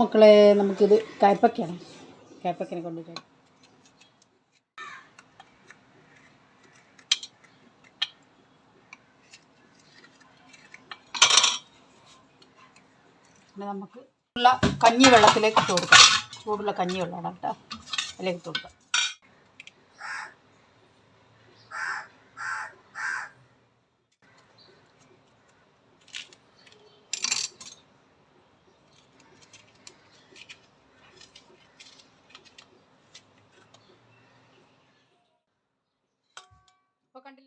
മക്കളെ നമുക്കിത് കയപ്പക്കയാണ് കയപ്പക്കനെ കൊണ്ടിട്ട് നമുക്ക് ഉള്ള കഞ്ഞി വെള്ളത്തിലേക്ക് ഇട്ട് കൊടുക്കാം. ചൂടുള്ള കഞ്ഞി വെള്ളമാണ് കേട്ടോ. അതിലേക്ക് ഇട്ട് കൊടുക്കാം.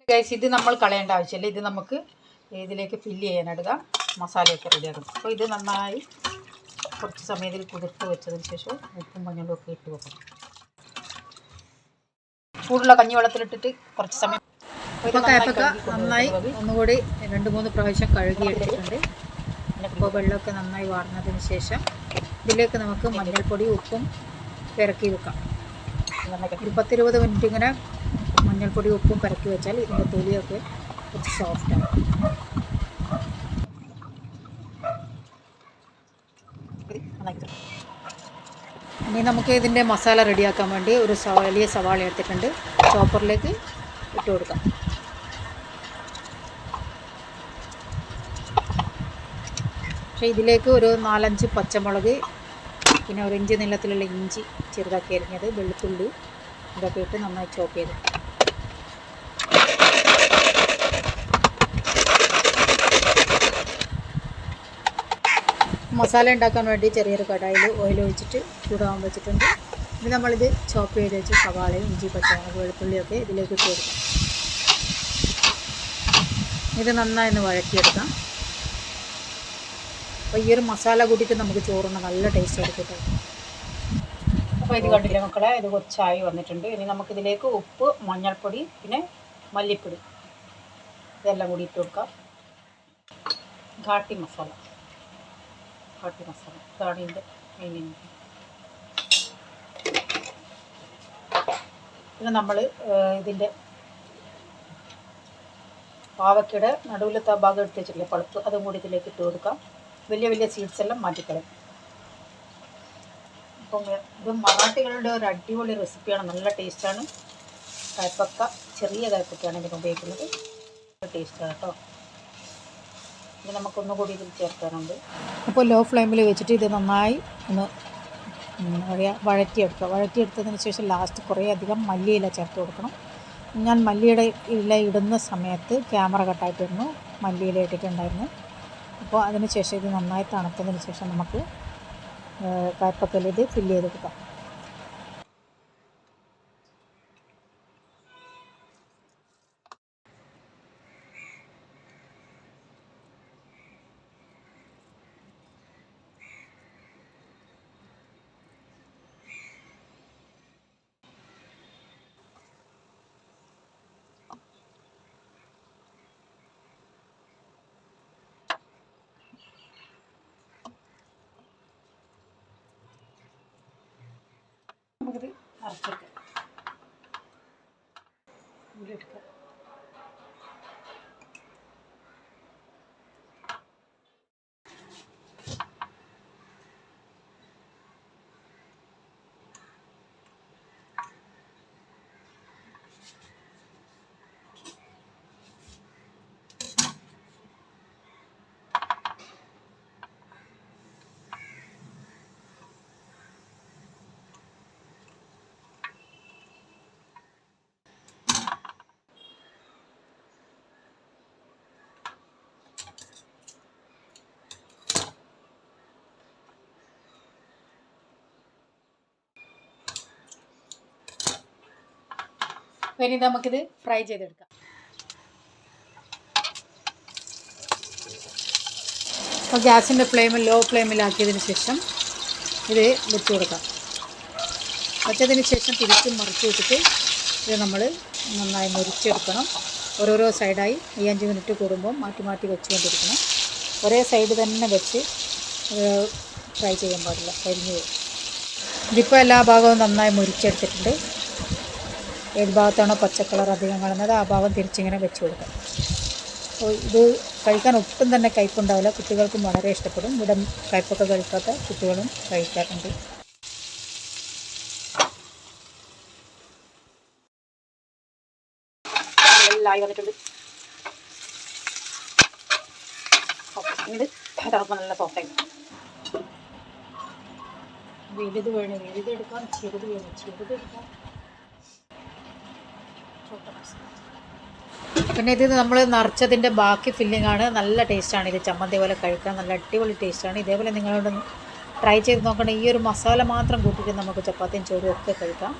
ഗൈസ് ഇത് നമ്മൾ കളയേണ്ട ആവശ്യമില്ല. ഇത് നമുക്ക് ഇതിലേക്ക് ഫില്ല് ചെയ്യാനെടുക്കാം മസാലയൊക്കെ റെഡിയാക്കണം അപ്പോൾ ഇത് നന്നായി കുറച്ച് സമയത്തിൽ കുതിർത്ത് വെച്ചതിന് ശേഷം ഉപ്പും മഞ്ഞളും ഒക്കെ ഇട്ട് വെക്കണം. ചൂടുള്ള കഞ്ഞിവെള്ളത്തിലിട്ടിട്ട് കുറച്ച് സമയം നന്നായി. ഒന്നുകൂടി രണ്ട് മൂന്ന് പ്രാവശ്യം കഴുകി എടുത്തിട്ടുണ്ട്. അപ്പോൾ വെള്ളമൊക്കെ നന്നായി വാർന്നതിന് ശേഷം ഇതിലേക്ക് നമുക്ക് മഞ്ഞൾപ്പൊടി ഉപ്പും ഇറക്കി വെക്കാം. ഒരു പത്തിരുപത് മിനിറ്റ് ഇങ്ങനെ മഞ്ഞൾപ്പൊടി ഉപ്പും പെരക്കി വെച്ചാൽ ഇതിന്റെ തൊലിയൊക്കെ കുറച്ച് സോഫ്റ്റാണ് ഇനി നമുക്ക് ഇതിന്റെ മസാല റെഡിയാക്കാൻ വേണ്ടി ഒരു വലിയ സവാള എടുത്തിട്ടുണ്ട്. ചോപ്പറിലേക്ക് ഇട്ട് കൊടുക്കാം. പക്ഷേ ഇതിലേക്ക് ഒരു നാലഞ്ച് പച്ചമുളക് പിന്നെ ഒരു ഇഞ്ചി നീളത്തിലുള്ള ഇഞ്ചി ചെറുതാക്കി അരിഞ്ഞത് വെളുത്തുള്ളി ഇതൊക്കെ ഇട്ട് നന്നായി ചോപ്പ് ചെയ്ത് മസാല ഉണ്ടാക്കാൻ വേണ്ടി ചെറിയൊരു കടായിൽ ഓയിൽ ഒഴിച്ചിട്ട് ചൂടാകാൻ വെച്ചിട്ടുണ്ട്. ഇനി നമ്മളിത് ചോപ്പ് ചെയ്ത് വെച്ച് സവാളയും ഇഞ്ചി പച്ചമുളക് വെളുത്തുള്ളിയൊക്കെ ഇതിലേക്ക് ഇട്ട് കൊടുക്കാം. ഇത് നന്നായി ഒന്ന് വഴക്കിയെടുക്കാം അപ്പോൾ ഈ ഒരു മസാല കൂട്ടിയിട്ട് നമുക്ക് ചോറുണ്ട് നല്ല ടേസ്റ്റ് എടുക്കട്ടെ കേട്ടോ. അപ്പോൾ ഇത് കണ്ടില്ലേ മക്കളെ ഇത് കുറച്ചായി വന്നിട്ടുണ്ട്. ഇനി നമുക്കിതിലേക്ക് ഉപ്പ് മഞ്ഞൾപ്പൊടി പിന്നെ മല്ലിപ്പൊടി. ഇതെല്ലാം കൂടി ഇട്ട് കൊടുക്കാം. ഘാട്ടി മസാല. ഘാട്ടി മസാല. ഇതാണ് ഇതിന്റെ മെയിൻ പിന്നെ നമ്മൾ ഇതിന്റെ പാവയ്ക്കയുടെ നടുവിലത്തെ ഭാഗം എടുത്ത് വെച്ചിട്ടില്ലേ പളുപ്പ് അതും കൂടി ഇതിലേക്ക് ഇട്ട് കൊടുക്കാം. വലിയ വലിയ സീഡ്സ് എല്ലാം മാറ്റിക്കളയും. അപ്പം ഇത് മറാഠികളുടെ ഒരു അടിപൊളി റെസിപ്പിയാണ് നല്ല ടേസ്റ്റാണ് കയ്പക്ക ചെറിയ കയ്പക്കയാണ് ഇതിന് ഉപയോഗിക്കുന്നത്. ടേസ്റ്റാണ് കേട്ടോ. ഇത് നമുക്കൊന്ന് കൂടി ഇതിൽ ചേർക്കാനുണ്ട്. അപ്പോൾ ലോ ഫ്ലെയിമിൽ വെച്ചിട്ട് ഇത് നന്നായി ഒന്ന് പറയുക വഴറ്റിയെടുക്കുക. വഴറ്റിയെടുത്തതിന് ശേഷം ലാസ്റ്റ് കുറേ അധികം മല്ലിയില ചേർത്ത് കൊടുക്കണം. ഞാൻ മല്ലിയുടെ ഇല ഇടുന്ന സമയത്ത് ക്യാമറ കട്ടായിട്ടിരുന്നു മല്ലിയില ഇട്ടിട്ടുണ്ടായിരുന്നു. അപ്പോൾ അതിന് ശേഷം ഇത് നന്നായി തണുത്തതിന് ശേഷം നമുക്ക് കായ്പക്കൽ ഫില്ല് ചെയ്ത് കൊടുക്കാം അരച്ചെടുക്കാം എടുക്കാം. അപ്പോൾ ഇനി നമുക്കിത് ഫ്രൈ ചെയ്തെടുക്കാം. അപ്പോൾ ഗ്യാസിന്റെ ഫ്ലെയിം ലോ ഫ്ലെയിമിലാക്കിയതിന് ശേഷം ഇത് വെച്ച് കൊടുക്കാം. വെച്ചതിന് ശേഷം തിരിച്ചും മറിച്ച് വിട്ടിട്ട് ഇത് നമ്മൾ നന്നായി മുരിച്ചെടുക്കണം. ഓരോരോ സൈഡായി ഈ അഞ്ച് മിനിറ്റ് കൂടുമ്പോൾ മാറ്റി മാറ്റി വെച്ചുകൊണ്ടിരിക്കണം. ഒരേ സൈഡ് തന്നെ വെച്ച് ഫ്രൈ ചെയ്യാൻ പാടില്ല. കരിഞ്ഞു പോകും. ഇതിപ്പോൾ എല്ലാ ഭാഗവും നന്നായി മുരിച്ചെടുത്തിട്ടുണ്ട്. ഏത് ഭാഗത്താണോ പച്ചക്കളർ അധികം കാണുന്നത് ആ ഭാഗം തിരിച്ചിങ്ങനെ വെച്ച് കൊടുക്കാം. അപ്പോൾ ഇത് കഴിക്കാൻ ഒട്ടും തന്നെ കയ്പുണ്ടാവില്ല. കുട്ടികൾക്കും വളരെ ഇഷ്ടപ്പെടും. ഇവിടെ കയ്പൊക്കെ കഴിക്കാത്ത കുട്ടികളും കഴിക്കാറുണ്ട്. ആയി വന്നിട്ടുണ്ട്. ഇത് നല്ല സോഫ്റ്റായി വലുത് വേണം വലുതെടുക്കാം ചെറുത് വേണം ചെറുതെടുക്കാം പിന്നെ ഇത് നമ്മൾ നിറച്ചതിന്റെ ബാക്കി ഫില്ലിംഗ് ആണ്. നല്ല ടേസ്റ്റാണ് ഇത്. ചമ്മന്തി പോലെ കഴിക്കാൻ നല്ല അടിപൊളി ടേസ്റ്റാണ് ഇതേപോലെ നിങ്ങളോട് ട്രൈ ചെയ്ത് നോക്കണം. ഈ ഒരു മസാല മാത്രം കൂട്ടിയിട്ട് നമുക്ക് ചപ്പാത്തിയും ചോറും ഒക്കെ കഴിക്കാം.